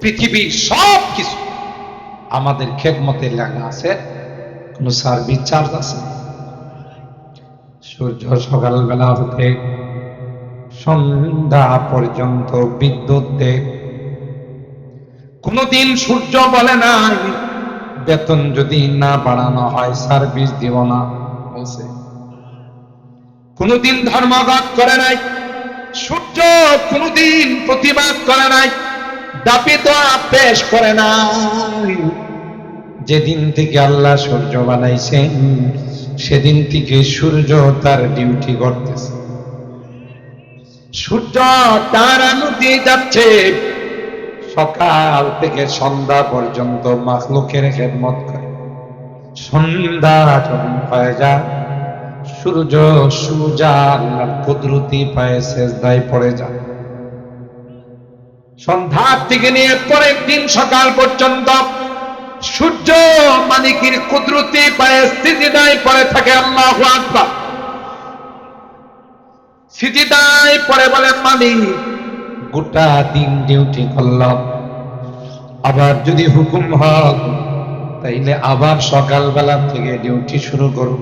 পৃথিবীর সব কিছু। আমাদের খেদমতে লাগা আছে, কোন সার্ভিস চার্জ আছে? সূর্য সকালবেলা হতে সন্ধ্যা পর্যন্ত বিদ্যুৎ দেয় কোনদিন সূর্য বলে না বেতন যদি না বাড়ানো হয় সার্ভিস দিব না, বলছে। কোনদিন ধর্মঘট করে নাই, সূর্য কোনদিন প্রতিবাদ করে নাই। দাবিত পেশ করে নাই। যেদিন থেকে আল্লাহ সূর্য বানাইছেন সেদিন থেকে সূর্য তার ডিউটি করতেছে। সূর্য তার আনুতে যাচ্ছে। সকাল থেকে সন্ধ্যা পর্যন্ত মাখলুকের খেদমত করে। সন্ধ্যা যখন হয়ে যায় সূর্য সুজা আল্লাহর কুদরতি পায়ে শেষদায় পড়ে যায়। সন্ধ্যার থেকে নিয়ে পরের দিন সকাল পর্যন্ত সূর্য মালিকের কুদরতি পায়ে স্থিতিদায় পরে থাকে আল্লাহ আকবার। স্থিতিদায় পড়ে বলে মালিক গোটা দিন ডিউটি করলাম। আবার যদি হুকুম হক তাইলে আবার সকালবেলা থেকে ডিউটি শুরু করব।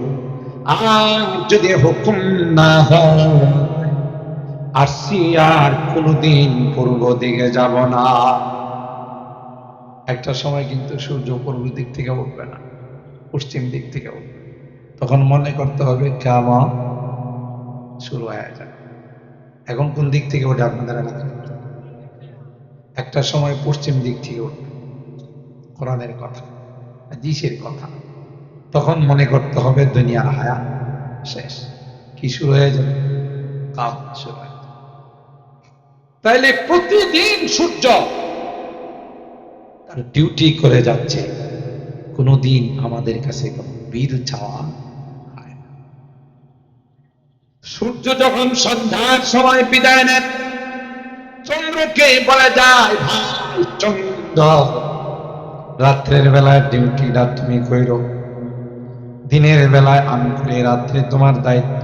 আর যদি হুকুম না হয় আসছি আর কোনোদিন পূর্ব দিকে যাব না। একটা সময় কিন্তু সূর্য পূর্ব দিক থেকে উঠবে না, পশ্চিম দিক থেকে উঠবে। তখন মনে করতে হবে কেমন? শুরু হয়ে যাবে। এখন কোন দিক থেকে ওঠে আপনাদের এলাকায়? একটা সময় পশ্চিম দিক থেকে উঠবে। কোরআনের কথা, হাদিসের কথা। তখন মনে করতে হবে দুনিয়ার হায়া শেষ। কি শুরু হয়ে যাবে? কাম শুরু তাইলে প্রতিদিন সূর্য তার ডিউটি করে যাচ্ছে। কোনোদিন আমাদের কাছে কোনো বীর চাওয়া না। সূর্য যখন সন্ধ্যার সময় বিদায় নেন চন্দ্রকে বলে যায়, ভাই চন্দ্র, রাত্রের বেলায় ডিউটি ডিউটিটা তুমি কইরো। দিনের বেলায় আমি করে, রাত্রে তোমার দায়িত্ব।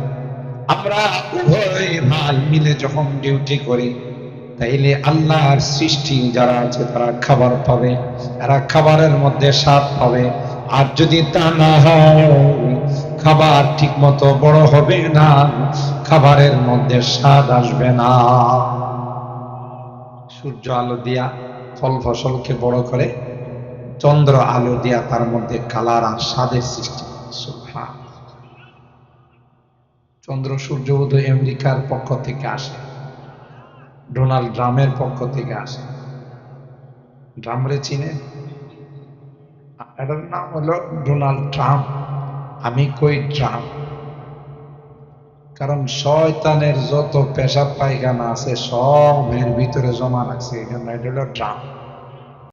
আমরা উভয় ভাই মিলে যখন ডিউটি করি তাইলে আল্লাহর সৃষ্টি যারা আছে তারা খাবার পাবে এরা খাবারের মধ্যে স্বাদ পাবে। আর যদি তা না হয়, খাবার ঠিক মতো বড় হবে না, খাবারের মধ্যে স্বাদ আসবে না। সূর্য আলো দিয়া ফল ফসলকে বড় করে, চন্দ্র আলো দিয়া তার মধ্যে কালার আর স্বাদের সৃষ্টি চন্দ্র সূর্য বোধ আমেরিকার পক্ষ থেকে আসে। ডোনাল্ড ড্রামের পক্ষ থেকে আসে। ড্রামরে চিনে। এটার নাম হলো ডোনাল্ড ট্রাম্প। আমি কই ট্রাম্প? কারণ শয়তানের যত পেশাব পায়খানা আছে সবের ভিতরে জমা রাখছে। এই জন্য এটা হলো ট্রাম্প।